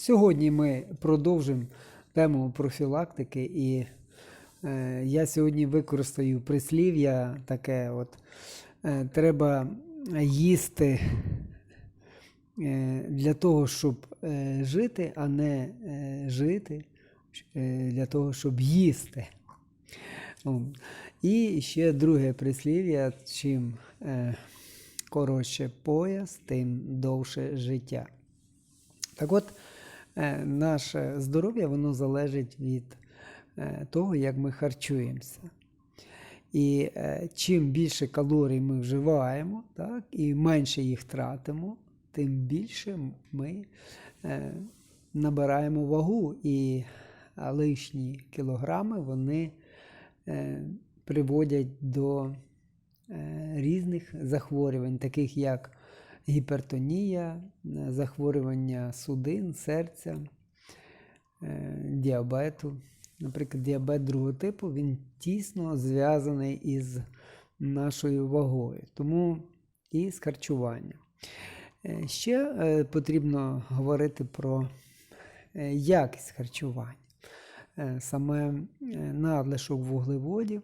Сьогодні ми продовжимо тему профілактики, і е, я сьогодні використаю прислів'я таке: от, е, треба їсти е, для того, щоб е, жити, а не е, жити е, для того, щоб їсти. О. І ще друге прислів'я, чим е, коротше пояс, тим довше життя. Так от, наше здоров'я воно залежить від е, того, як ми харчуємося. І е, чим більше калорій ми вживаємо, так, і менше їх тратимо, тим більше ми е, набираємо вагу, і лишні кілограми вони е, приводять до е, різних захворювань, таких як гіпертонія, е, захворювання судин, серця, е, діабету. Наприклад, діабет другого типу він тісно зв'язаний із нашою вагою, тому і з харчуванням. Е, Ще потрібно говорити про якість харчування. Саме надлишок вуглеводів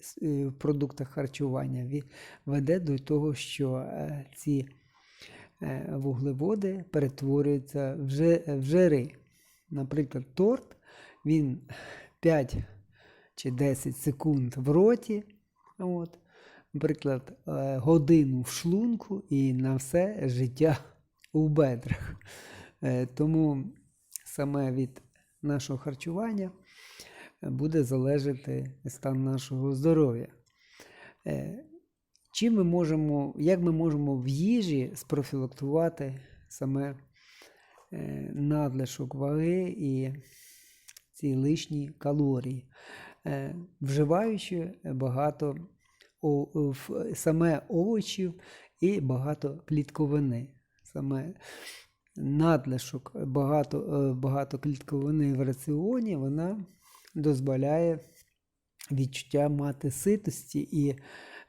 с- е, в продуктах харчування веде до того, що е, ці е, вуглеводи перетворюються в жи- жири. Наприклад, торт він 5 чи 10 секунд в роті, от, наприклад, е, годину в шлунку і на все життя у бедрах. Е, Тому саме від нашого харчування е, буде залежати стан нашого здоров'я. Е, Чим ми можемо, як ми можемо в їжі спрофілактувати саме е, надлишок ваги і ці лишні калорії, Е, вживаючи багато саме овочів і багато клітковини. Саме надлишок багато, багато клітковини в раціоні вона дозволяє відчуття мати ситості і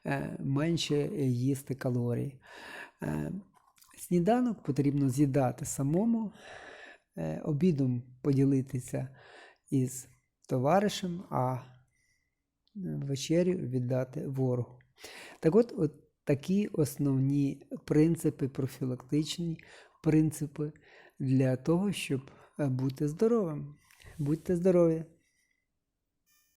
е, менше їсти калорій. Е, Сніданок потрібно з'їдати самому, е, обідом поділитися із товаришем, а вечерю віддати ворогу. Так от, от такі основні принципи, профілактичні принципи для того, щоб бути здоровим. Будьте здорові!